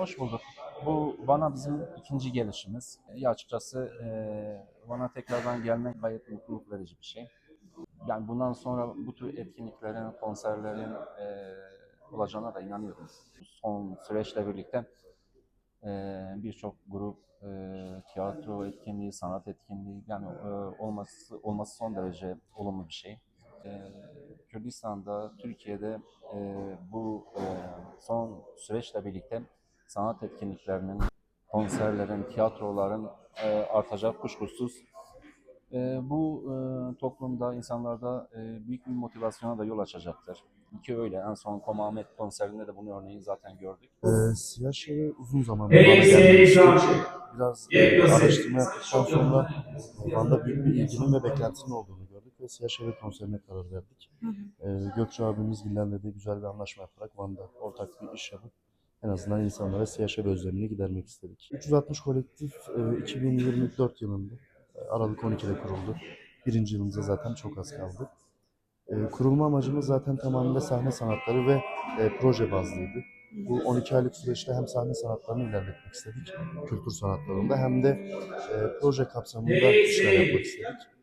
Hoş bulduk. Bu Van'a bizim ikinci gelişimiz. Ya açıkçası e, Van'a tekrardan gelmek gayet mutluluk verici bir şey. Yani bundan sonra bu tür etkinliklerin, konserlerin e, olacağına da inanıyorum. Son süreçle birlikte e, birçok grup, e, tiyatro etkinliği, sanat etkinliği yani e, olması olması son derece olumlu bir şey. Kürdistan'da, Türkiye'de bu son süreçle birlikte sanat etkinliklerinin, konserlerin, tiyatroların e, artacak kuşkusuz. E, bu e, toplumda, insanlarda e, büyük bir motivasyona da yol açacaktır. Ki öyle. En son Koma Ahmet konserinde de bunu örneğini zaten gördük. Ee, siyah şehre uzun zamandır bana gelmişti. Biraz e, araştırma yaptıktan sonra e, Van'da büyük bir ilginin ve beklentisinin olduğunu gördük ve siyah şehre konserine karar verdik. Ee, Gökçe abimiz Gillen'le de güzel bir anlaşma yaparak Van'da ortak bir iş yapıp en azından insanlara siyah özlemini gidermek istedik. 360 kolektif e, 2024 yılında e, Aralık 12'de kuruldu. Birinci yılımıza zaten çok az kaldı. E, kurulma amacımız zaten tamamıyla sahne sanatları ve e, proje bazlıydı. Bu 12 aylık süreçte hem sahne sanatlarını ilerletmek istedik, kültür sanatlarında hem de e, proje kapsamında işler yapmak istedik.